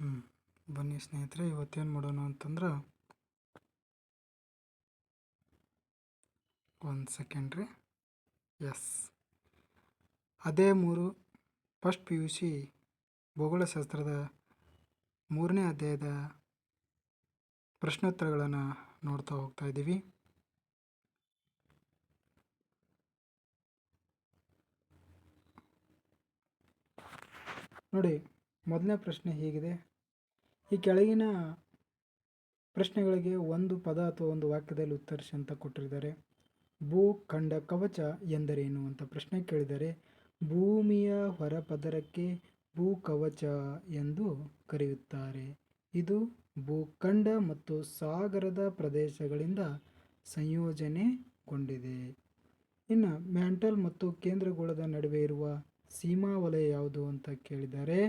ಬನ್ನಿ ಸ್ನೇಹಿತರೆ, ಇವತ್ತೇನು ಮಾಡೋಣ ಅಂತಂದ್ರೆ ಒಂದು ಸೆಕೆಂಡ್ ರೀ. ಎಸ್ ಅದೇ ಮೂರು ಫಸ್ಟ್ ಪಿ ಯು ಸಿ ಭೂಗೋಳಶಾಸ್ತ್ರದ ಮೂರನೇ ಅಧ್ಯಾಯದ ಪ್ರಶ್ನೋತ್ತರಗಳನ್ನು ನೋಡ್ತಾ ಹೋಗ್ತಾ ಇದ್ದೀವಿ. ನೋಡಿ, ಮೊದಲನೇ ಪ್ರಶ್ನೆ ಹೀಗಿದೆ? ಈ ಕೆಳಗಿನ ಪ್ರಶ್ನೆಗಳಿಗೆ ಒಂದು ಪದ ಅಥವಾ ಒಂದು ವಾಕ್ಯದಲ್ಲಿ ಉತ್ತರಿಸಿ ಅಂತ ಕೊಟ್ಟಿದ್ದಾರೆ ಭೂಖಂಡ ಕವಚ ಎಂದರೇನು ಅಂತ ಪ್ರಶ್ನೆ ಕೇಳಿದರೆ, ಭೂಮಿಯ ಹೊರಪದರಕ್ಕೆ ಭೂಕವಚ ಎಂದು ಕರೆಯುತ್ತಾರೆ. ಇದು ಭೂಖಂಡ ಮತ್ತು ಸಾಗರದ ಪ್ರದೇಶಗಳಿಂದ ಸಂಯೋಜನೆಗೊಂಡಿದೆ ಇನ್ನು ಮ್ಯಾಂಟಲ್ ಮತ್ತು ಕೇಂದ್ರಗೋಳದ ನಡುವೆ ಇರುವ ಸೀಮಾ ವಲಯ ಯಾವುದು ಅಂತ ಕೇಳಿದರೆ,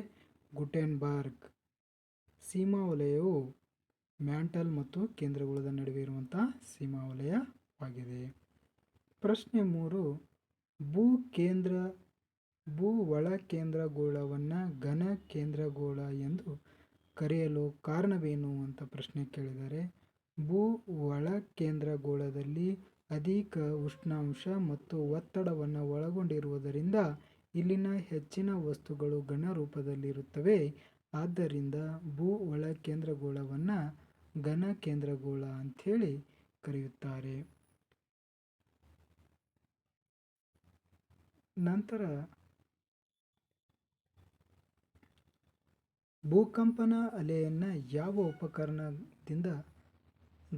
ಗುಟೆನ್ಬರ್ಗ್. ಸೀಮಾ ವಲಯವು ಮ್ಯಾಂಟಲ್ ಮತ್ತು ಕೇಂದ್ರಗೋಳದ ನಡುವೆ ಇರುವಂಥ ಸೀಮಾ ವಲಯವಾಗಿದೆ ಪ್ರಶ್ನೆ ಮೂರು, ಭೂ ಕೇಂದ್ರ, ಭೂ ಒಳ ಕೇಂದ್ರಗೋಳವನ್ನು ಘನ ಕೇಂದ್ರಗೋಳ ಎಂದು ಕರೆಯಲು ಕಾರಣವೇನು ಅಂತ ಪ್ರಶ್ನೆ ಕೇಳಿದರೆ, ಭೂ ಒಳ ಕೇಂದ್ರಗೋಳದಲ್ಲಿ ಅಧಿಕ ಉಷ್ಣಾಂಶ ಮತ್ತು ಒತ್ತಡವನ್ನು ಒಳಗೊಂಡಿರುವುದರಿಂದ ಇಲ್ಲಿನ ಹೆಚ್ಚಿನ ವಸ್ತುಗಳು ಘನ ರೂಪದಲ್ಲಿರುತ್ತವೆ. ಆದ್ದರಿಂದ ಭೂ ಒಳ ಕೇಂದ್ರಗೋಳವನ್ನು ಘನ ಕೇಂದ್ರಗೋಳ ಅಂಥೇಳಿ ಕರೆಯುತ್ತಾರೆ. ನಂತರ ಭೂಕಂಪನ ಅಲೆಯನ್ನು ಯಾವ ಉಪಕರಣದಿಂದ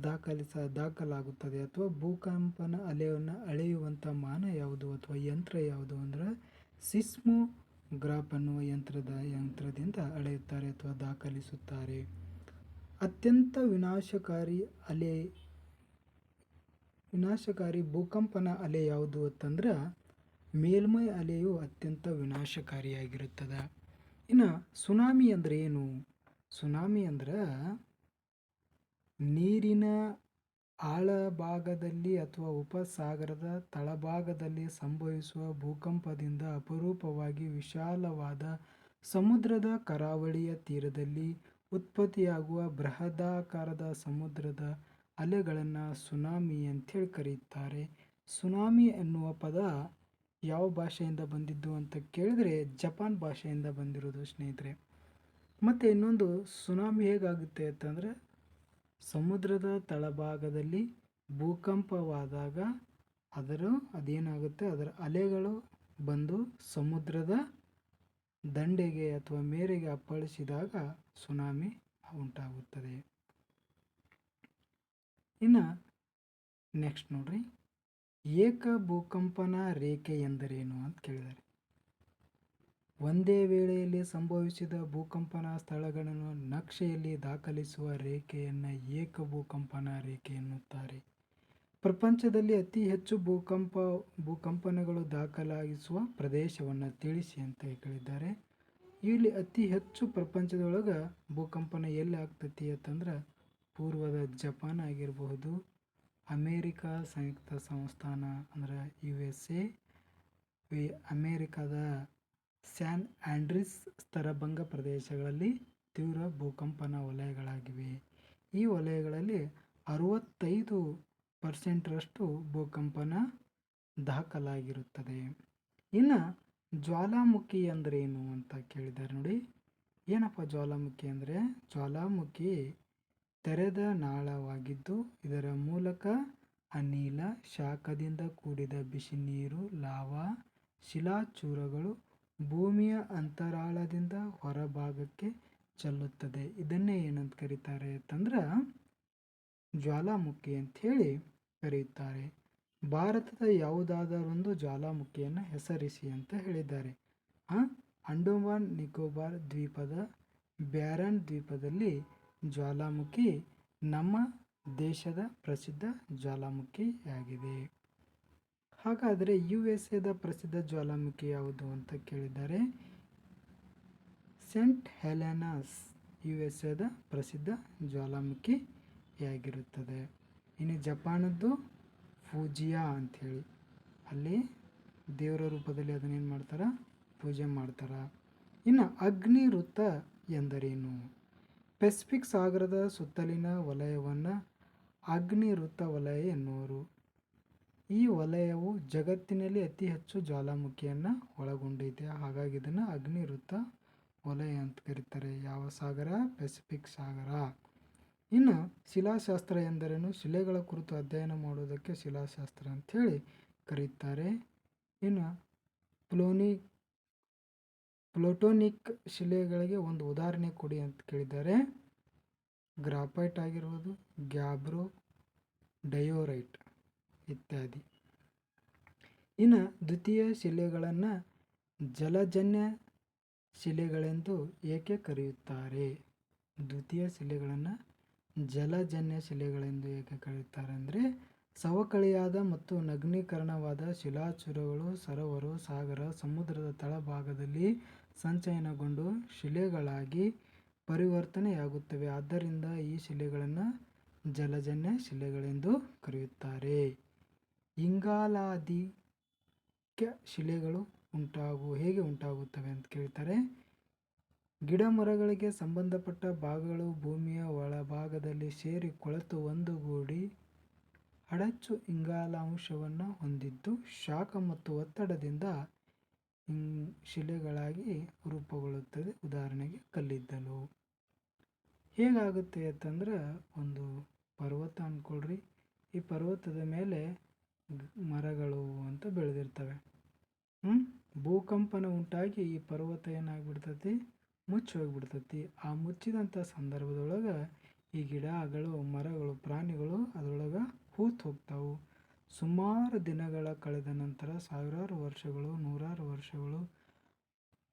ದಾಖಲಿಸ, ದಾಖಲಾಗುತ್ತದೆ ಅಥವಾ ಭೂಕಂಪನ ಅಲೆಯನ್ನು ಅಳೆಯುವಂಥ ಮಾನ ಯಾವುದು ಅಥವಾ ಯಂತ್ರ ಯಾವುದು ಅಂದರೆ ಸಿಸ್ಮೋಗ್ರಾಫ್ ಅನ್ನುವ ಯಂತ್ರದ ಯಂತ್ರದಿಂದ ಅಳೆಯುತ್ತಾರೆ ಅಥವಾ ದಾಖಲಿಸುತ್ತಾರೆ. ಅತ್ಯಂತ ವಿನಾಶಕಾರಿ ಅಲೆ, ವಿನಾಶಕಾರಿ ಭೂಕಂಪನ ಅಲೆ ಯಾವುದು ಅಂತಂದ್ರೆ ಮೇಲ್ಮೈ ಅಲೆಯು ಅತ್ಯಂತ ವಿನಾಶಕಾರಿಯಾಗಿರುತ್ತದೆ. ಇನ್ನು ಸುನಾಮಿ ಅಂದರೆ ಏನು? ಸುನಾಮಿ ಅಂದ್ರೆ ನೀರಿನ ಆಳಭಾಗದಲ್ಲಿ ಅಥವಾ ಉಪಸಾಗರದ ತಳಭಾಗದಲ್ಲಿ ಸಂಭವಿಸುವ ಭೂಕಂಪದಿಂದ ಅಪರೂಪವಾಗಿ ವಿಶಾಲವಾದ ಸಮುದ್ರದ ಕರಾವಳಿಯ ತೀರದಲ್ಲಿ ಉತ್ಪತ್ತಿಯಾಗುವ ಬೃಹದಾಕಾರದ ಸಮುದ್ರದ ಅಲೆಗಳನ್ನು ಸುನಾಮಿ ಅಂತೇಳಿ ಕರೆಯುತ್ತಾರೆ. ಸುನಾಮಿ ಎನ್ನುವ ಪದ ಯಾವ ಭಾಷೆಯಿಂದ ಬಂದಿದ್ದು ಅಂತ ಕೇಳಿದರೆ ಜಪಾನ್ ಭಾಷೆಯಿಂದ ಬಂದಿರೋದು ಸ್ನೇಹಿತರೆ. ಮತ್ತು ಇನ್ನೊಂದು ಸುನಾಮಿ ಹೇಗಾಗುತ್ತೆ ಅಂತಂದರೆ ಸಮುದ್ರದ ತಳಭಾಗದಲ್ಲಿ ಭೂಕಂಪವಾದಾಗ ಅದರ ಅದೇನಾಗುತ್ತೆ? ಅದರ ಅಲೆಗಳು ಬಂದು ಸಮುದ್ರದ ದಂಡೆಗೆ ಅಥವಾ ಮೇರೆಗೆ ಅಪ್ಪಳಿಸಿದಾಗ ಸುನಾಮಿ ಉಂಟಾಗುತ್ತದೆ. ಇನ್ನು ನೆಕ್ಸ್ಟ್ ನೋಡ್ರಿ. ಏಕ ಭೂಕಂಪನ ರೇಖೆ ಎಂದರೇನು ಅಂತ ಕೇಳಿದ್ದಾರೆ ಒಂದೇ ವೇಳೆಯಲ್ಲಿ ಸಂಭವಿಸಿದ ಭೂಕಂಪನ ಸ್ಥಳಗಳನ್ನು ನಕ್ಷೆಯಲ್ಲಿ ದಾಖಲಿಸುವ ರೇಖೆಯನ್ನು ಏಕ ಭೂಕಂಪನ ರೇಖೆ ಎನ್ನುತ್ತಾರೆ. ಪ್ರಪಂಚದಲ್ಲಿ ಅತಿ ಹೆಚ್ಚು ಭೂಕಂಪ, ಭೂಕಂಪನಗಳು ದಾಖಲಾಗಿಸುವ ಪ್ರದೇಶವನ್ನು ತಿಳಿಸಿ ಅಂತ ಕೇಳಿದ್ದಾರೆ ಇಲ್ಲಿ ಅತಿ ಹೆಚ್ಚು ಪ್ರಪಂಚದೊಳಗೆ ಭೂಕಂಪನ ಎಲ್ಲಿ ಆಗ್ತತಿ ಅಂತಂದ್ರೆ ಪೂರ್ವದ ಜಪಾನ್ ಆಗಿರಬಹುದು, ಅಮೇರಿಕಾ ಸಂಯುಕ್ತ ಸಂಸ್ಥಾನ ಅಂದ್ರೆ ಯು ಎಸ್ ಎ ಅಮೇರಿಕಾದ ಸ್ಯಾನ್ ಆಂಡ್ರಿಸ್ ಸ್ತರಭಂಗ ಪ್ರದೇಶಗಳಲ್ಲಿ ತೀವ್ರ ಭೂಕಂಪನ ವಲಯಗಳಾಗಿವೆ. ಈ ವಲಯಗಳಲ್ಲಿ ಅರುವತ್ತೈದು ಪರ್ಸೆಂಟ್ರಷ್ಟು ಭೂಕಂಪನ ದಾಖಲಾಗಿರುತ್ತದೆ. ಇನ್ನು ಜ್ವಾಲಾಮುಖಿ ಅಂದರೆ ಏನು ಅಂತ ಕೇಳಿದ್ದಾರೆ ನೋಡಿ. ಏನಪ್ಪ ಜ್ವಾಲಾಮುಖಿ ಅಂದರೆ? ಜ್ವಾಲಾಮುಖಿ ತೆರೆದ ನಾಳವಾಗಿದ್ದು ಇದರ ಮೂಲಕ ಅನಿಲ, ಶಾಖದಿಂದ ಕೂಡಿದ ಬಿಸಿ ನೀರು ಲಾವಾ, ಶಿಲಾಚೂರಗಳು ಭೂಮಿಯ ಅಂತರಾಳದಿಂದ ಹೊರಭಾಗಕ್ಕೆ ಚೆಲ್ಲುತ್ತದೆ. ಇದನ್ನೇ ಏನಂತ ಕರೀತಾರೆ ಅಂತಂದ್ರೆ ಜ್ವಾಲಾಮುಖಿ ಅಂಥೇಳಿ ಕರೆಯುತ್ತಾರೆ ಭಾರತದ ಯಾವುದಾದರೊಂದು ಜ್ವಾಲಾಮುಖಿಯನ್ನು ಹೆಸರಿಸಿ ಅಂತ ಹೇಳಿದ್ದಾರೆ. ಅಂಡೋಮಾನ್ ನಿಕೋಬಾರ್ ದ್ವೀಪದ ಬ್ಯಾರನ್ ದ್ವೀಪದಲ್ಲಿ ಜ್ವಾಲಾಮುಖಿ ನಮ್ಮ ದೇಶದ ಪ್ರಸಿದ್ಧ ಜ್ವಾಲಾಮುಖಿಯಾಗಿದೆ. ಹಾಗಾದರೆ ಯು ಎಸ್ ಎದ ಪ್ರಸಿದ್ಧ ಜ್ವಾಲಾಮುಖಿ ಯಾವುದು ಅಂತ ಕೇಳಿದ್ದಾರೆ. ಸೆಂಟ್ ಹೆಲೆನಾಸ್ ಯು ಎಸ್ ಎದ ಪ್ರಸಿದ್ಧ ಜ್ವಾಲಾಮುಖಿಯಾಗಿರುತ್ತದೆ ಇನ್ನು ಜಪಾನದ್ದು ಫೂಜಿಯಾ ಅಂಥೇಳಿ ಅಲ್ಲಿ ದೇವರ ರೂಪದಲ್ಲಿ ಅದನ್ನೇನು ಮಾಡ್ತಾರೆ? ಪೂಜೆ ಮಾಡ್ತಾರೆ. ಇನ್ನು ಅಗ್ನಿ ವೃತ್ತ ಎಂದರೇನು? ಪೆಸಿಫಿಕ್ ಸಾಗರದ ಸುತ್ತಲಿನ ವಲಯವನ್ನು ಅಗ್ನಿ ವೃತ್ತ ವಲಯ ಎನ್ನುವರು. ಈ ವಲಯವು ಜಗತ್ತಿನಲ್ಲಿ ಅತಿ ಹೆಚ್ಚು ಜ್ವಾಲಾಮುಖಿಯನ್ನು ಒಳಗೊಂಡೈತೆ ಹಾಗಾಗಿ ಇದನ್ನು ಅಗ್ನಿವೃತ್ತ ವಲಯ ಅಂತ ಕರೀತಾರೆ. ಯಾವ ಸಾಗರ? ಪೆಸಿಫಿಕ್ ಸಾಗರ. ಇನ್ನು ಶಿಲಾಶಾಸ್ತ್ರ ಎಂದರೇನು? ಶಿಲೆಗಳ ಕುರಿತು ಅಧ್ಯಯನ ಮಾಡುವುದಕ್ಕೆ ಶಿಲಾಶಾಸ್ತ್ರ ಅಂಥೇಳಿ ಕರೀತಾರೆ. ಇನ್ನು ಪ್ಲೋನಿ, ಪ್ಲೋಟೋನಿಕ್ ಶಿಲೆಗಳಿಗೆ ಒಂದು ಉದಾಹರಣೆ ಕೊಡಿ ಅಂತ ಕೇಳಿದ್ದಾರೆ. ಗ್ರಾಫೈಟ್ ಆಗಿರ್ಬೋದು, ಗ್ಯಾಬ್ರೋ, ಡಯೋರೈಟ್. ಇತ್ಯಾದಿ. ಇನ್ನು ದ್ವಿತೀಯ ಶಿಲೆಗಳನ್ನು ಜಲಜನ್ಯ ಶಿಲೆಗಳೆಂದು ಏಕೆ ಕರೆಯುತ್ತಾರೆ? ದ್ವಿತೀಯ ಶಿಲೆಗಳನ್ನು ಜಲಜನ್ಯ ಶಿಲೆಗಳೆಂದು ಏಕೆ ಕರೆಯುತ್ತಾರೆ ಅಂದರೆ ಸವಕಳಿಯಾದ ಮತ್ತು ನಗ್ನೀಕರಣವಾದ ಶಿಲಾಚುರಗಳು, ಸರೋವರು, ಸಾಗರ, ಸಮುದ್ರದ ತಳಭಾಗದಲ್ಲಿ ಸಂಚಯನಗೊಂಡು ಶಿಲೆಗಳಾಗಿ ಪರಿವರ್ತನೆಯಾಗುತ್ತವೆ. ಆದ್ದರಿಂದ ಈ ಶಿಲೆಗಳನ್ನು ಜಲಜನ್ಯ ಶಿಲೆಗಳೆಂದು ಕರೆಯುತ್ತಾರೆ. ಇಂಗಾಲಾದಿತ್ಯ ಶಿಲೆಗಳು ಉಂಟಾಗು, ಹೇಗೆ ಉಂಟಾಗುತ್ತವೆ ಅಂತ ಕೇಳ್ತಾರೆ. ಗಿಡ ಮರಗಳಿಗೆ ಸಂಬಂಧಪಟ್ಟ ಭಾಗಗಳು ಭೂಮಿಯ ಒಳಭಾಗದಲ್ಲಿ ಸೇರಿ ಕೊಳೆತು ಒಂದುಗೂಡಿ ಅಡಚು ಇಂಗಾಲಾಂಶವನ್ನು ಹೊಂದಿದ್ದು, ಶಾಖ ಮತ್ತು ಒತ್ತಡದಿಂದ ಶಿಲೆಗಳಾಗಿ ರೂಪುಗೊಳ್ಳುತ್ತದೆ. ಉದಾಹರಣೆಗೆ ಕಲ್ಲಿದ್ದಲು. ಹೇಗಾಗುತ್ತೆ ಅಂತಂದ್ರೆ ಒಂದು ಪರ್ವತ ಅಂದ್ಕೊಳ್ರಿ ಈ ಪರ್ವತದ ಮೇಲೆ ಮರಗಳು ಅಂತ ಬೆಳೆದಿರ್ತವೆ. ಭೂಕಂಪನ ಉಂಟಾಗಿ ಈ ಪರ್ವತ ಏನಾಗ್ಬಿಡ್ತೈತಿ? ಮುಚ್ಚಿ ಹೋಗ್ಬಿಡ್ತೈತಿ ಆ ಮುಚ್ಚಿದಂಥ ಸಂದರ್ಭದೊಳಗೆ ಈ ಗಿಡಗಳು ಮರಗಳು, ಪ್ರಾಣಿಗಳು ಅದರೊಳಗೆ ಹೂತು ಹೋಗ್ತಾವು. ಸುಮಾರು ದಿನಗಳ ಕಳೆದ ನಂತರ, ಸಾವಿರಾರು ವರ್ಷಗಳು, ನೂರಾರು ವರ್ಷಗಳು,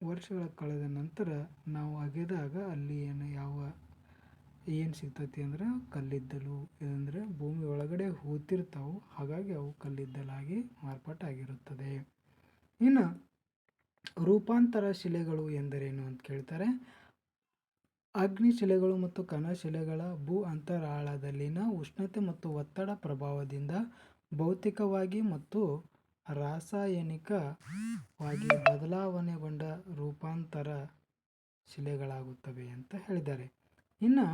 ವರ್ಷಗಳ ಕಳೆದ ನಂತರ ನಾವು ಅಗೆದಾಗ ಅಲ್ಲಿ ಏನು ಯಾವ ಏನು ಸಿಗ್ತೈತಿ ಅಂದ್ರೆ ಕಲ್ಲಿದ್ದಲು, ಇದಂದರೆ ಭೂಮಿ ಒಳಗಡೆ ಹೂತಿರ್ತಾವೆ. ಹಾಗಾಗಿ ಅವು ಕಲ್ಲಿದ್ದಲಾಗಿ ಮಾರ್ಪಾಟಾಗಿರುತ್ತದೆ. ಇನ್ನು ರೂಪಾಂತರ ಶಿಲೆಗಳು ಎಂದರೇನು ಅಂತ ಕೇಳ್ತಾರೆ. ಅಗ್ನಿ ಶಿಲೆಗಳು ಮತ್ತು ಕಣಶಿಲೆಗಳ ಭೂ ಅಂತರಾಳದಲ್ಲಿನ ಉಷ್ಣತೆ ಮತ್ತು ಒತ್ತಡ ಪ್ರಭಾವದಿಂದ ಭೌತಿಕವಾಗಿ ಮತ್ತು ರಾಸಾಯನಿಕವಾಗಿ ಬದಲಾವಣೆಗೊಂಡ ರೂಪಾಂತರ ಶಿಲೆಗಳಾಗುತ್ತವೆ ಅಂತ ಹೇಳಿದ್ದಾರೆ. ಇನ್ನು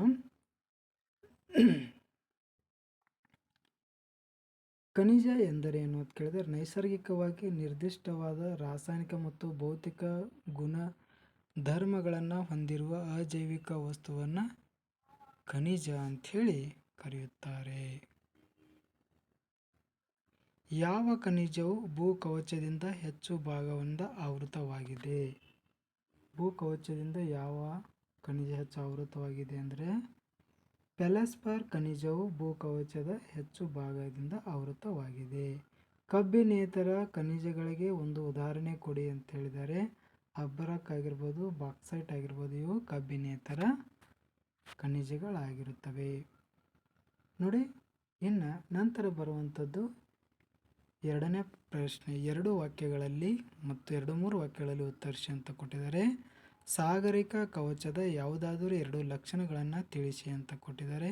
ಖನಿಜ ಎಂದರೇನು ಅಂತ ಕೇಳಿದರೆ, ನೈಸರ್ಗಿಕವಾಗಿ ನಿರ್ದಿಷ್ಟವಾದ ರಾಸಾಯನಿಕ ಮತ್ತು ಭೌತಿಕ ಗುಣ ಧರ್ಮಗಳನ್ನು ಹೊಂದಿರುವ ಅಜೈವಿಕ ವಸ್ತುವನ್ನು ಖನಿಜ ಅಂಥೇಳಿ ಕರೆಯುತ್ತಾರೆ. ಯಾವ ಖನಿಜವು ಭೂಕವಚದಿಂದ ಹೆಚ್ಚು ಭಾಗದಿಂದ ಆವೃತವಾಗಿದೆ? ಭೂಕವಚದಿಂದ ಯಾವ ಖನಿಜ ಹೆಚ್ಚು ಆವೃತವಾಗಿದೆ ಅಂದರೆ ಪೆಲಸ್ಪರ್ ಖನಿಜವು ಭೂಕವಚದ ಹೆಚ್ಚು ಭಾಗದಿಂದ ಆವೃತವಾಗಿದೆ. ಕಬ್ಬಿನೇತರ ಖನಿಜಗಳಿಗೆ ಒಂದು ಉದಾಹರಣೆ ಕೊಡಿ ಅಂತ ಹೇಳಿದರೆ ಅಬ್ಬರಕ್ ಆಗಿರ್ಬೋದು, ಬಾಕ್ಸೈಟ್ ಆಗಿರ್ಬೋದು, ಇವು ಕಬ್ಬಿನೇತರ ಖನಿಜಗಳಾಗಿರುತ್ತವೆ. ನೋಡಿ, ಇನ್ನು ನಂತರ ಬರುವಂಥದ್ದು ಎರಡನೇ ಪ್ರಶ್ನೆ. ಎರಡು ವಾಕ್ಯಗಳಲ್ಲಿ ಮತ್ತು ಎರಡು ಮೂರು ವಾಕ್ಯಗಳಲ್ಲಿ ಉತ್ತರಿಸಿ ಅಂತ ಕೊಟ್ಟಿದ್ದಾರೆ. ಸಾಗರಿಕ ಕವಚದ ಯಾವುದಾದರೂ ಎರಡು ಲಕ್ಷಣಗಳನ್ನು ತಿಳಿಸಿ ಅಂತ ಕೊಟ್ಟಿದ್ದಾರೆ.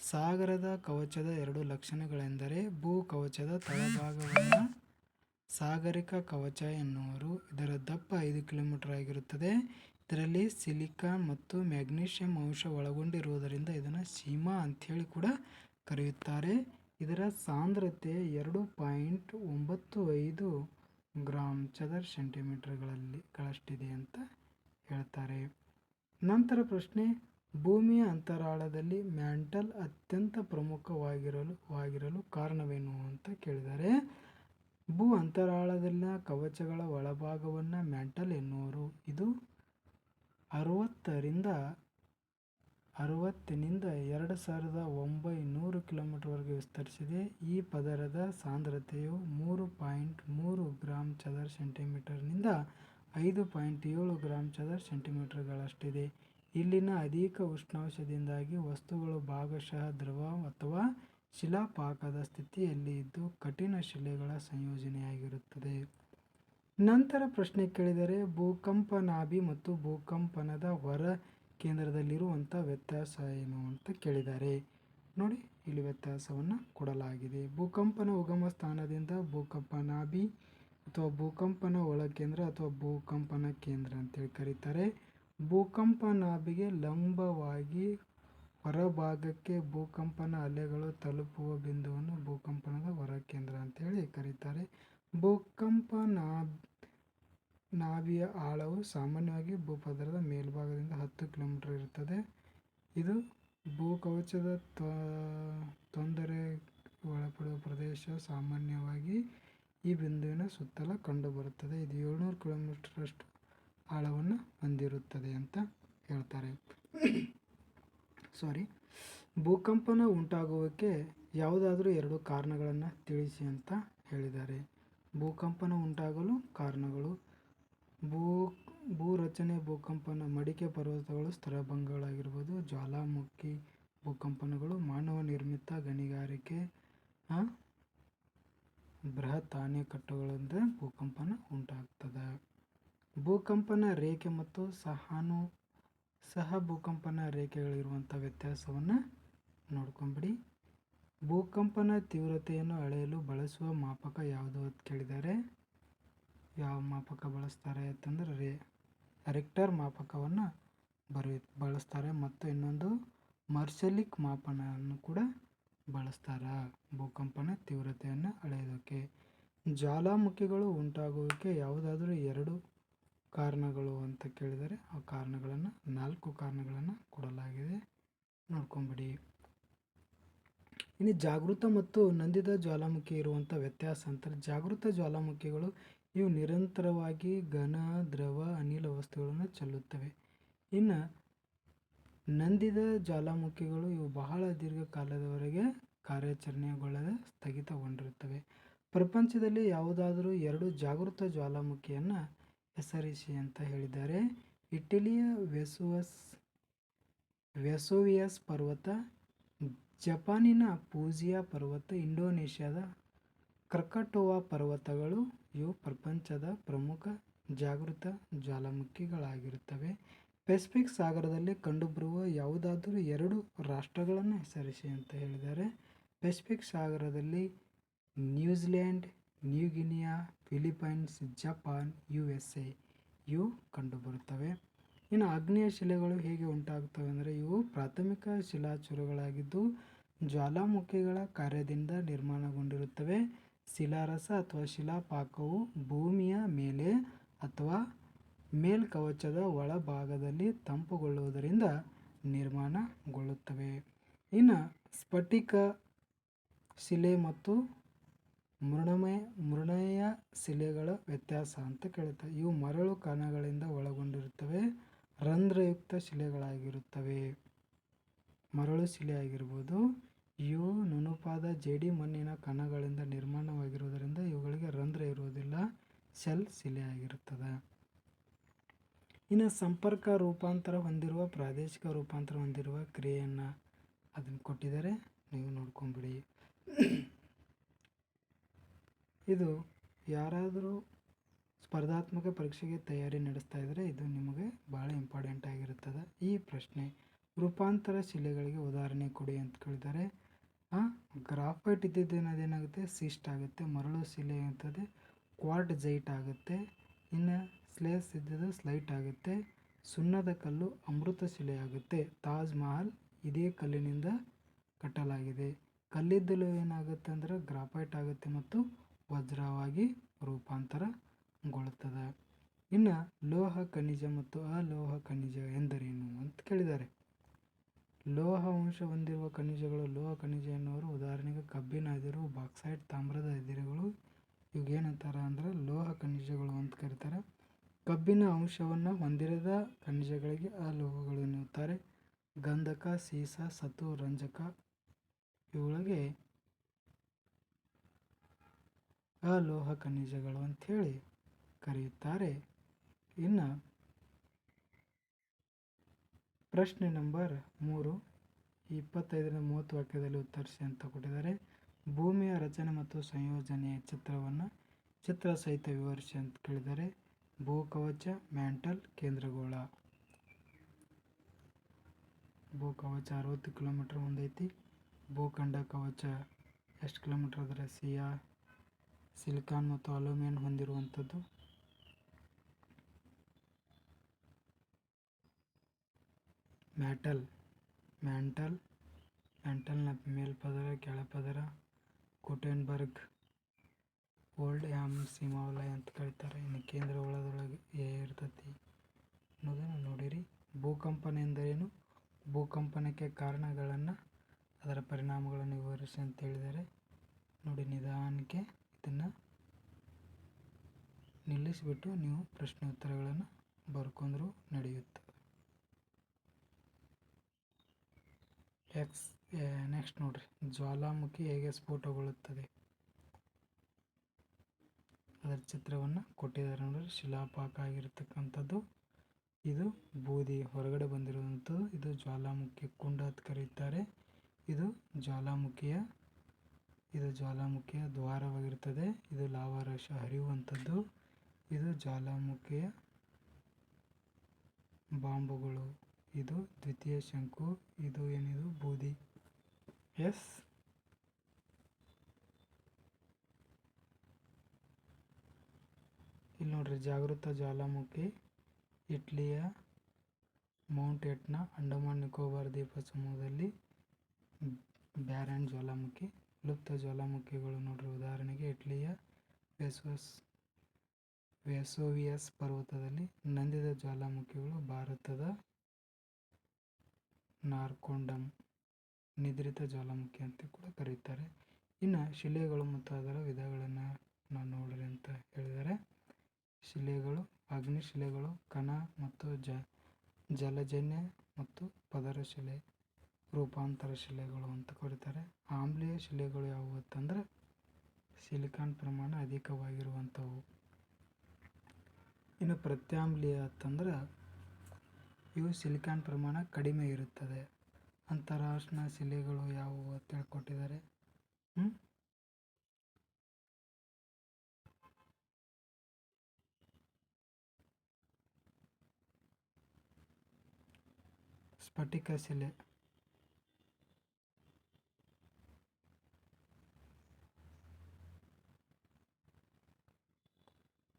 ಸಾಗರದ ಕವಚದ ಎರಡು ಲಕ್ಷಣಗಳೆಂದರೆ ಭೂ ಕವಚದ ತಳಭಾಗವನ್ನು ಸಾಗರಿಕ ಕವಚ ಎನ್ನುವರು. ಇದರ ದಪ್ಪ ಐದು ಕಿಲೋಮೀಟರ್ ಆಗಿರುತ್ತದೆ. ಇದರಲ್ಲಿ ಸಿಲಿಕಾ ಮತ್ತು ಮ್ಯಾಗ್ನೀಷಿಯಂ ಅಂಶ ಒಳಗೊಂಡಿರುವುದರಿಂದ ಇದನ್ನು ಸೀಮಾ ಅಂಥೇಳಿ ಕೂಡ ಕರೆಯುತ್ತಾರೆ. ಇದರ ಸಾಂದ್ರತೆ ಎರಡು ಪಾಯಿಂಟ್ ಒಂಬತ್ತು ಐದು ಗ್ರಾಮ್ ಚದರ್ ಸೆಂಟಿಮೀಟರ್ಗಳಲ್ಲಿ ಗಳಷ್ಟಿದೆ ಅಂತ ಹೇಳ್ತಾರೆ. ನಂತರ ಪ್ರಶ್ನೆ, ಭೂಮಿಯ ಅಂತರಾಳದಲ್ಲಿ ಮ್ಯಾಂಟಲ್ ಅತ್ಯಂತ ಪ್ರಮುಖವಾಗಿರಲು ವಾಗಿರಲು ಕಾರಣವೇನು ಅಂತ ಕೇಳಿದ್ದಾರೆ ಭೂ ಅಂತರಾಳದಲ್ಲಿನ ಕವಚಗಳ ಒಳಭಾಗವನ್ನು ಮ್ಯಾಂಟಲ್ ಎನ್ನುವರು. ಇದು ಅರವತ್ತರಿಂದ, ಅರವತ್ತಿನಿಂದ ಎರಡು ಸಾವಿರದ ಒಂಬೈನೂರು ಕಿಲೋಮೀಟರ್ವರೆಗೆ ವಿಸ್ತರಿಸಿದೆ. ಈ ಪದರದ ಸಾಂದ್ರತೆಯು ಮೂರು ಪಾಯಿಂಟ್ ಮೂರು ಗ್ರಾಮ್ ಚದರ ಸೆಂಟಿಮೀಟರ್ನಿಂದ ಐದು ಪಾಯಿಂಟ್ ಏಳು ಗ್ರಾಮ್ ಚದರ್ ಸೆಂಟಿಮೀಟರ್ಗಳಷ್ಟಿದೆ. ಇಲ್ಲಿನ ಅಧಿಕ ಉಷ್ಣಾಂಶದಿಂದಾಗಿ ವಸ್ತುಗಳು ಭಾಗಶಃ ದ್ರವ ಅಥವಾ ಶಿಲಾಪಾಕದ ಸ್ಥಿತಿಯಲ್ಲಿ ಇದ್ದು ಕಠಿಣ ಶಿಲೆಗಳ ಸಂಯೋಜನೆಯಾಗಿರುತ್ತದೆ. ನಂತರ ಪ್ರಶ್ನೆ ಕೇಳಿದರೆ ಭೂಕಂಪನಾಭಿ ಮತ್ತು ಭೂಕಂಪನದ ಹೊರ ಕೇಂದ್ರದಲ್ಲಿರುವಂಥ ವ್ಯತ್ಯಾಸ ಏನು ಅಂತ ಕೇಳಿದ್ದಾರೆ. ನೋಡಿ, ಇಲ್ಲಿ ವ್ಯತ್ಯಾಸವನ್ನು ಕೊಡಲಾಗಿದೆ. ಭೂಕಂಪನ ಉಗಮ ಸ್ಥಾನದಿಂದ ಭೂಕಂಪನಾಭಿ ಅಥವಾ ಭೂಕಂಪನ ಒಳ ಕೇಂದ್ರ ಅಥವಾ ಭೂಕಂಪನ ಕೇಂದ್ರ ಅಂತೇಳಿ ಕರೀತಾರೆ. ಭೂಕಂಪ ನಾಭಿಗೆ ಲಂಬವಾಗಿ ಹೊರಭಾಗಕ್ಕೆ ಭೂಕಂಪನ ಅಲೆಗಳು ತಲುಪುವ ಬಿಂದುವನ್ನು ಭೂಕಂಪನದ ಹೊರಕೇಂದ್ರ ಅಂತೇಳಿ ಕರೀತಾರೆ. ಭೂಕಂಪ ನಾಭ್ ನಾಭಿಯ ಆಳವು ಸಾಮಾನ್ಯವಾಗಿ ಭೂಪದರದ ಮೇಲ್ಭಾಗದಿಂದ ಹತ್ತು ಕಿಲೋಮೀಟರ್ ಇರುತ್ತದೆ. ಇದು ಭೂಕವಚದ ತೊಂದರೆ ಒಳಪಡುವ ಪ್ರದೇಶ ಸಾಮಾನ್ಯವಾಗಿ ಈ ಬಿಂದುವಿನ ಸುತ್ತಲ ಕಂಡುಬರುತ್ತದೆ. ಇದು ಏಳ್ನೂರು ಕಿಲೋಮೀಟರಷ್ಟು ಆಳವನ್ನು ಹೊಂದಿರುತ್ತದೆ ಅಂತ ಹೇಳ್ತಾರೆ. ಸಾರಿ ಭೂಕಂಪನ ಉಂಟಾಗುವಕ್ಕೆ ಯಾವುದಾದ್ರೂ ಎರಡು ಕಾರಣಗಳನ್ನು ತಿಳಿಸಿ ಅಂತ ಹೇಳಿದ್ದಾರೆ. ಭೂಕಂಪನ ಉಂಟಾಗಲು ಕಾರಣಗಳು. ಭೂ ಭೂ ರಚನೆ ಭೂಕಂಪನ ಮಡಿಕೆ ಪರ್ವತಗಳು ಸ್ಥಳಭಂಗಗಳಾಗಿರ್ಬೋದು. ಜ್ವಾಲಾಮುಖಿ ಭೂಕಂಪನಗಳು ಮಾನವ ನಿರ್ಮಿತ ಗಣಿಗಾರಿಕೆ ಬೃಹತ್ ಅಣೆಕಟ್ಟುಗಳಿಂದ ಭೂಕಂಪನ ಉಂಟಾಗ್ತದೆ. ಭೂಕಂಪನ ರೇಖೆ ಮತ್ತು ಸಹಾನು ಸಹ ಭೂಕಂಪನ ರೇಖೆಗಳಿರುವಂಥ ವ್ಯತ್ಯಾಸವನ್ನು ನೋಡ್ಕೊಂಬಿಡಿ. ಭೂಕಂಪನ ತೀವ್ರತೆಯನ್ನು ಅಳೆಯಲು ಬಳಸುವ ಮಾಪಕ ಯಾವುದು ಅಂತ ಕೇಳಿದ್ದಾರೆ ಯಾವ ಮಾಪಕ ಬಳಸ್ತಾರೆ ಅಂತಂದ್ರೆ ರೇ, ರೆಕ್ಟರ್ ಮಾಪಕವನ್ನು ಬರೆಯ, ಬಳಸ್ತಾರೆ ಮತ್ತು ಇನ್ನೊಂದು ಮರ್ಸೆಲಿಕ್ ಮಾಪನವನ್ನು ಕೂಡ ಬಳಸ್ತಾರೆ. ಭೂಕಂಪನ ತೀವ್ರತೆಯನ್ನು ಅಳೆಯೋದಕ್ಕೆ ಜ್ವಾಲಾಮುಖಿಗಳು ಉಂಟಾಗುವಿಕೆ ಯಾವುದಾದರೂ ಎರಡು ಕಾರಣಗಳು ಅಂತ ಕೇಳಿದರೆ ಆ ಕಾರಣಗಳನ್ನು, ನಾಲ್ಕು ಕಾರಣಗಳನ್ನು ಕೊಡಲಾಗಿದೆ. ನೋಡ್ಕೊಂಬಿಡಿ. ಇನ್ನು ಜಾಗೃತ ಮತ್ತು ನಂದಿದ ಜ್ವಾಲಾಮುಖಿ ಇರುವಂಥ ವ್ಯತ್ಯಾಸ ಅಂತಾರೆ. ಜಾಗೃತ ಜ್ವಾಲಾಮುಖಿಗಳು ಇವು ನಿರಂತರವಾಗಿ ಘನ, ದ್ರವ, ಅನಿಲ ವಸ್ತುಗಳನ್ನು ಚೆಲ್ಲುತ್ತವೆ. ಇನ್ನು ನಂದಿದ ಜ್ವಾಲಾಮುಖಿಗಳು ಇವು ಬಹಳ ದೀರ್ಘಕಾಲದವರೆಗೆ ಕಾರ್ಯಾಚರಣೆಗೊಳ್ಳದೆ ಸ್ಥಗಿತಗೊಂಡಿರುತ್ತವೆ. ಪ್ರಪಂಚದಲ್ಲಿ ಯಾವುದಾದರೂ ಎರಡು ಜಾಗೃತ ಜ್ವಾಲಾಮುಖಿಯನ್ನು ಹೆಸರಿಸಿ ಅಂತ ಹೇಳಿದ್ದಾರೆ ಇಟಲಿಯ ವೆಸುವಸ್, ವೆಸೋವಿಯಸ್ ಪರ್ವತ, ಜಪಾನಿನ ಪೂಜಿಯಾ ಪರ್ವತ, ಇಂಡೋನೇಷ್ಯಾದ ಕ್ರಕಟೋವಾ ಪರ್ವತಗಳು ಇವು ಪ್ರಪಂಚದ ಪ್ರಮುಖ ಜಾಗೃತ ಜ್ವಾಲಾಮುಖಿಗಳಾಗಿರುತ್ತವೆ. ಪೆಸಿಫಿಕ್ ಸಾಗರದಲ್ಲಿ ಕಂಡುಬರುವ ಯಾವುದಾದರೂ ಎರಡು ರಾಷ್ಟ್ರಗಳನ್ನು ಹೆಸರಿಸಿ ಅಂತ ಹೇಳಿದ್ದಾರೆ ಪೆಸಿಫಿಕ್ ಸಾಗರದಲ್ಲಿ New Zealand, New Guinea, Philippines, Japan U S A ಇವು ಕಂಡುಬರುತ್ತವೆ. ಇನ್ನು ಆಗ್ನೇಯ ಶಿಲೆಗಳು ಹೇಗೆ ಉಂಟಾಗುತ್ತವೆ ಅಂದರೆ ಇವು ಪ್ರಾಥಮಿಕ ಶಿಲಾಚುರುಗಳಾಗಿದ್ದು ಜ್ವಾಲಾಮುಖಿಗಳ ಕಾರ್ಯದಿಂದ ನಿರ್ಮಾಣಗೊಂಡಿರುತ್ತವೆ. ಶಿಲಾರಸ ಅಥವಾ ಶಿಲಾಪಾಕವು ಭೂಮಿಯ ಮೇಲೆ ಅಥವಾ ಮೇಲ್ಕವಚದ ಒಳಭಾಗದಲ್ಲಿ ತಂಪುಗೊಳ್ಳುವುದರಿಂದ ನಿರ್ಮಾಣಗೊಳ್ಳುತ್ತವೆ. ಇನ್ನು ಸ್ಫಟಿಕ ಶಿಲೆ ಮತ್ತು ಮೃಣಮಯ, ಮೃಣಯ ಶಿಲೆಗಳ ವ್ಯತ್ಯಾಸ ಅಂತ ಕೇಳುತ್ತೆ. ಇವು ಮರಳು ಕಣಗಳಿಂದ ಒಳಗೊಂಡಿರುತ್ತವೆ, ರಂಧ್ರಯುಕ್ತ ಶಿಲೆಗಳಾಗಿರುತ್ತವೆ. ಮರಳು ಶಿಲೆ ಆಗಿರ್ಬೋದು. ಇವು ನುಣುಪಾದ ಜೇಡಿ ಮಣ್ಣಿನ ಕಣಗಳಿಂದ ನಿರ್ಮಾಣವಾಗಿರುವುದರಿಂದ ಇವುಗಳಿಗೆ ರಂಧ್ರ ಇರುವುದಿಲ್ಲ, ಶೆಲ್ ಶಿಲೆ ಆಗಿರುತ್ತದೆ. ಇನ್ನು ಸಂಪರ್ಕ ರೂಪಾಂತರ ಹೊಂದಿರುವ, ಪ್ರಾದೇಶಿಕ ರೂಪಾಂತರ ಹೊಂದಿರುವ ಕ್ರಿಯೆಯನ್ನು ಅದನ್ನು ಕೊಟ್ಟಿದ್ದಾರೆ. ನೀವು ನೋಡ್ಕೊಂಬಿಡಿ. ಇದು ಯಾರಾದರೂ ಸ್ಪರ್ಧಾತ್ಮಕ ಪರೀಕ್ಷೆಗೆ ತಯಾರಿ ನಡೆಸ್ತಾ ಇದ್ದರೆ ಇದು ನಿಮಗೆ ಭಾಳ ಇಂಪಾರ್ಟೆಂಟ್ ಆಗಿರುತ್ತದೆ. ಈ ಪ್ರಶ್ನೆ, ರೂಪಾಂತರ ಶಿಲೆಗಳಿಗೆ ಉದಾಹರಣೆ ಕೊಡಿ ಅಂತ ಕೇಳಿದ್ದಾರೆ. ಗ್ರಾಫೈಟ್ ಇದ್ದಿದ್ದೇನದೇನಾಗುತ್ತೆ ಸಿಸ್ಟ್ ಆಗುತ್ತೆ, ಮರಳು ಶಿಲೆ ಇರ್ತದೆ, ಕ್ವಾರ್ಟ್ ಜೈಟ್ ಆಗುತ್ತೆ, ಇನ್ನು ಸ್ಲೇಸ್ ಇದ್ದಿದ್ದು ಸ್ಲೈಟ್ ಆಗುತ್ತೆ, ಸುಣ್ಣದ ಕಲ್ಲು ಅಮೃತ ಶಿಲೆ ಆಗುತ್ತೆ, ತಾಜ್ ಮಹಲ್ ಇದೇ ಕಲ್ಲಿನಿಂದ ಕಟ್ಟಲಾಗಿದೆ. ಕಲ್ಲಿದ್ದಲು ಏನಾಗುತ್ತೆ ಅಂದರೆ ಗ್ರಾಫೈಟ್ ಆಗುತ್ತೆ ಮತ್ತು ವಜ್ರವಾಗಿ ರೂಪಾಂತರಗೊಳ್ಳುತ್ತದೆ ಇನ್ನು ಲೋಹ ಖನಿಜ ಮತ್ತು ಅಲೋಹ ಖನಿಜ ಎಂದರೇನು ಅಂತ ಕೇಳಿದ್ದಾರೆ. ಲೋಹ ಅಂಶ ಹೊಂದಿರುವ ಖನಿಜಗಳು, ಲೋಹ ಖನಿಜ ಎನ್ನುವರು ಉದಾಹರಣೆಗೆ ಕಬ್ಬಿನ ಅದಿರು ಬಾಕ್ಸೈಟ್, ತಾಮ್ರದ ಅದಿರುಗಳು ಇವಾಗೇನಂತಾರ ಅಂದ್ರೆ ಲೋಹ ಖನಿಜಗಳು ಅಂತ ಕರೀತಾರೆ. ಕಬ್ಬಿನ ಅಂಶವನ್ನು ಹೊಂದಿರದ ಖನಿಜಗಳಿಗೆ ಅಲೋಹಗಳು ಎನ್ನುತ್ತಾರೆ. ಗಂಧಕ, ಸೀಸ, ಸತು, ರಂಜಕ ಇವುಗಳಿಗೆ ಅಲೋಹ ಖನಿಜಗಳು ಅಂಥೇಳಿ ಕರೆಯುತ್ತಾರೆ. ಇನ್ನು ಪ್ರಶ್ನೆ ನಂಬರ್ ಮೂರು, ಇಪ್ಪತ್ತೈದರಿಂದ ಮೂವತ್ತು ವಾಕ್ಯದಲ್ಲಿ ಉತ್ತರಿಸಿ ಅಂತ ಕೊಟ್ಟಿದ್ದಾರೆ. ಭೂಮಿಯ ರಚನೆ ಮತ್ತು ಸಂಯೋಜನೆಯ ಚಿತ್ರವನ್ನು ಚಿತ್ರ ಸಹಿತ ವಿವರಿಸಿ ಅಂತ ಕೇಳಿದ್ದಾರೆ. ಭೂಕವಚ ಮ್ಯಾಂಟಲ್, ಕೇಂದ್ರಗೋಳ. ಭೂಕವಚ ಅರವತ್ತು ಕಿಲೋಮೀಟ್ರ್ ಮುಂದೈತಿ. ಭೂಖಂಡ ಕವಚ, ಎಷ್ಟು ಕಿಲೋಮೀಟ್ರ್ ಅದರ ಸಿಯಾ, ಸಿಲಿಕಾನ್ ಮತ್ತು ಅಲ್ಯೂಮಿನಿಯಂ ಹೊಂದಿರುವಂಥದ್ದು? ಮ್ಯಾಟಲ್ ಮ್ಯಾಂಟಲ್, ಮ್ಯಾಂಟಲ್ನ ಮೇಲ್ಪದರ, ಕೆಳಪದರ ಕುಟೆನ್ಬರ್ಗ್ ಓಲ್ಡ್ ಆಮ್ ಹಿಮಾಲಯ ಅಂತ ಕರೀತಾರೆ. ಇನ್ನು ಕೇಂದ್ರ ಒಳದೊಳಗೆ ಇರ್ತತಿ. ಅನ್ನೋದನ್ನು ನೋಡಿರಿ. ಭೂಕಂಪನ ಎಂದರೇನು? ಭೂಕಂಪನಕ್ಕೆ ಕಾರಣಗಳನ್ನು ಅದರ ಪರಿಣಾಮಗಳನ್ನು ವಿವರಿಸಿ ಅಂತ ಹೇಳಿದರೆ, ನೋಡಿ ನಿಧಾನಕ್ಕೆ ಇದನ್ನು ನಿಲ್ಲಿಸಿಬಿಟ್ಟು ನೀವು ಪ್ರಶ್ನೆ ಉತ್ತರಗಳನ್ನು ಬರ್ಕೊಂಡ್ರೂ ನಡೆಯುತ್ತೆ. ಎಕ್ಸ್ ನೆಕ್ಸ್ಟ್ ನೋಡ್ರಿ. ಜ್ವಾಲಾಮುಖಿ ಹೇಗೆ ಸ್ಫೋಟಗೊಳ್ಳುತ್ತದೆ? ಅದರ ಚಿತ್ರವನ್ನು ಕೊಟ್ಟಿದ್ದಾರೆ ನೋಡ್ರಿ. ಶಿಲಾಪಾಕ ಆಗಿರತಕ್ಕಂಥದ್ದು ಇದು ಬೂದಿ ಹೊರಗಡೆ ಬಂದಿರುವಂಥದ್ದು. ಇದು ಜ್ವಾಲಾಮುಖಿ ಕುಂಡ ಅಂತ ಕರೀತಾರೆ. ಇದು ಜ್ವಾಲಾಮುಖಿಯ ಇದು ಜ್ವಾಲಾಮುಖಿಯ ದ್ವಾರವಾಗಿರುತ್ತದೆ. ಇದು ಲಾವಾರಸ ಹರಿಯುವಂಥದ್ದು. ಇದು ಜ್ವಾಲಾಮುಖಿಯ ಬಾಂಬುಗಳು. ಇದು ದ್ವಿತೀಯ ಶಂಕು. ಇದು ಏನಿದು? ಬೂದಿ. ಎಸ್. ಇಲ್ಲಿ ನೋಡ್ರಿ, ಜಾಗೃತ ಜ್ವಾಲಾಮುಖಿ, ಇಟ್ಲಿಯ ಮೌಂಟ್ ಎಟ್ನಾ, ಅಂಡಮಾನ್ ನಿಕೋಬಾರ್ ದ್ವೀಪ ಸಮೂಹದಲ್ಲಿ ಬ್ಯಾರನ್ ಜ್ವಾಲಾಮುಖಿ, ಲುಪ್ತ ಜ್ವಾಲಾಮುಖಿಗಳು ನೋಡ್ರಿ. ಉದಾಹರಣೆಗೆ ಇಟ್ಲಿಯ ವೆಸೋಸ್, ವೆಸೋವಿಯಸ್ ಪರ್ವತದಲ್ಲಿ ನಂದಿದ ಜ್ವಾಲಾಮುಖಿಗಳು ಭಾರತದ ನಾರ್ಕೊಂಡಮ್ ನಿದ್ರಿತ ಜ್ವಾಲಾಮುಖಿ ಅಂತ ಕೂಡ ಕರೀತಾರೆ. ಇನ್ನು ಶಿಲೆಗಳು ಮತ್ತು ಅದರ ವಿಧಗಳನ್ನು ನಾವು ನೋಡ್ರಿ ಅಂತ ಹೇಳಿದರೆ ಶಿಲೆಗಳು, ಅಗ್ನಿಶಿಲೆಗಳು, ಕಣ ಮತ್ತು ಜಲಜನ್ಯ ಮತ್ತು ಪದರ ಶಿಲೆ ರೂಪಾಂತರ ಶಿಲೆಗಳು ಅಂತ ಕರೀತಾರೆ. ಆಮ್ಲೀಯ ಶಿಲೆಗಳು ಯಾವುವು ಅಂತಂದ್ರೆ ಸಿಲಿಕಾನ್ ಪ್ರಮಾಣ ಅಧಿಕವಾಗಿರುವಂಥವು. ಇನ್ನು ಪ್ರತ್ಯಾಮ್ಲೀಯ ಅಂತಂದ್ರೆ ಇವು ಸಿಲಿಕಾನ್ ಪ್ರಮಾಣ ಕಡಿಮೆ ಇರುತ್ತದೆ. ಅಂತಾರಾಷ್ಟ್ರೀಯ ಶಿಲೆಗಳು ಯಾವುವು ಅಂತ ಹೇಳ್ಕೊಟ್ಟಿದ್ದಾರೆ. ಸ್ಫಟಿಕ ಶಿಲೆ.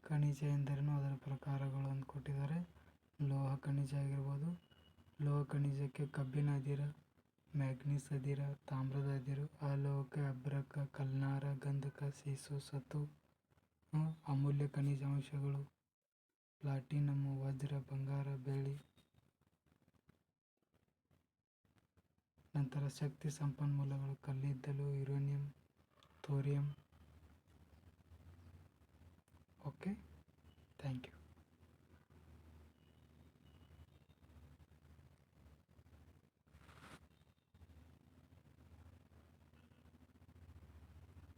ಖನಿಜ ಎಂದರೇನು? ಅದರ ಪ್ರಕಾರಗಳನ್ನು ಕೊಟ್ಟಿದ್ದಾರೆ. ಲೋಹ ಖನಿಜ ಆಗಿರ್ಬೋದು. ಲೋಹ ಖನಿಜಕ್ಕೆ ಕಬ್ಬಿಣ ಅದಿರ, ಮ್ಯಾಗ್ನೀಸ್ ಅದಿರ, ತಾಮ್ರದ ಅದಿರು ಲೋಹಕ್ಕೆ ಅಭ್ರಕ ಕಲ್ನಾರ, ಗಂಧಕ, ಸೀಸು ಸತು ಅಮೂಲ್ಯ ಖನಿಜಾಂಶಗಳು ಪ್ಲಾಟಿನಮ್ ವಜ್ರ, ಬಂಗಾರ, ಬೆಳ್ಳಿ. ನಂತರ ಶಕ್ತಿ ಸಂಪನ್ಮೂಲಗಳು, ಕಲ್ಲಿದ್ದಲು, uranium thorium okay? Thank you.